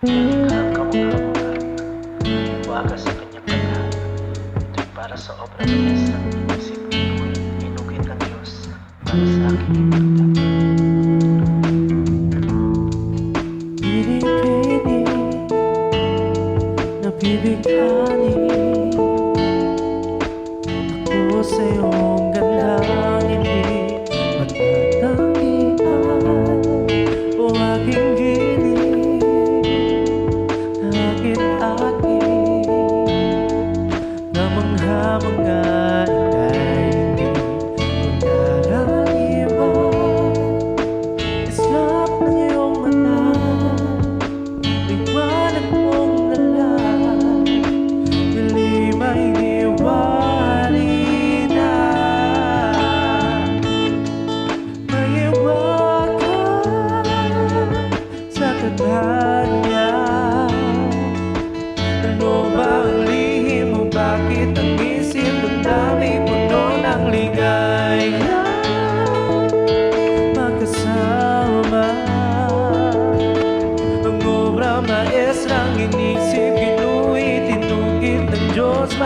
Nilikha ka mga mga Iwaga sa banal Ito'y para sa obra ng Diyos Ang inisip ko'y inugit ng Para sa aking ibigay Pinipili Nabibighani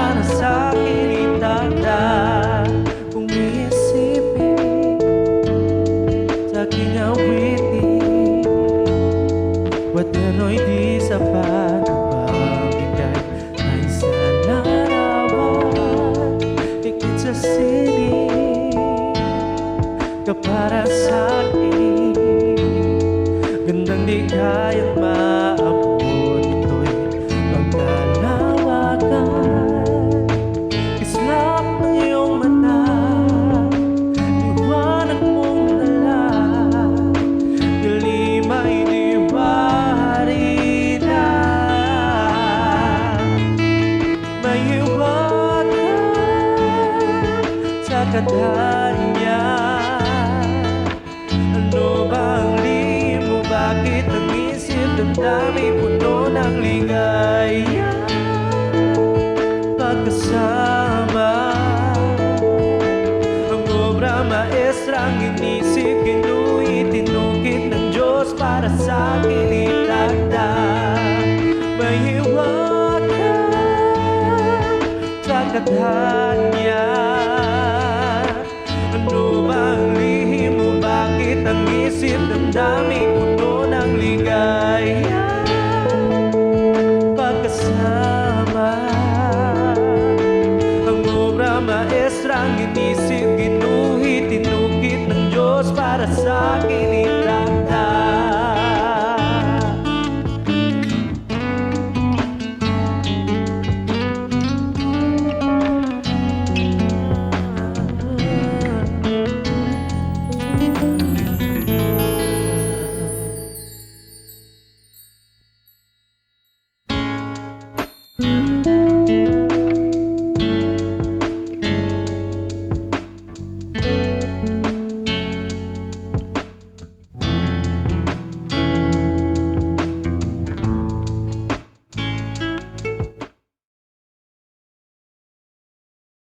Para sa akin itagda Kung iisipin Sa aking awitin. Waterno'y di sapat? Pamigay ay sa larawan Higit sa sining Kapara sa akin? Gandang di kayang sa kadanya Ano ba ang? Bakit ang isip damdami puno ng ligaya? Pagkasama Ang obra maestrang inisip Ginuit, tinugit ng Diyos Para sa akin itagda May hiwagan sa kadhanya ang isip damdami puno ng ligaya? Pagkasama Ang obra maestrang inisip Ginuhit, tinukit ng Diyos Para sa akin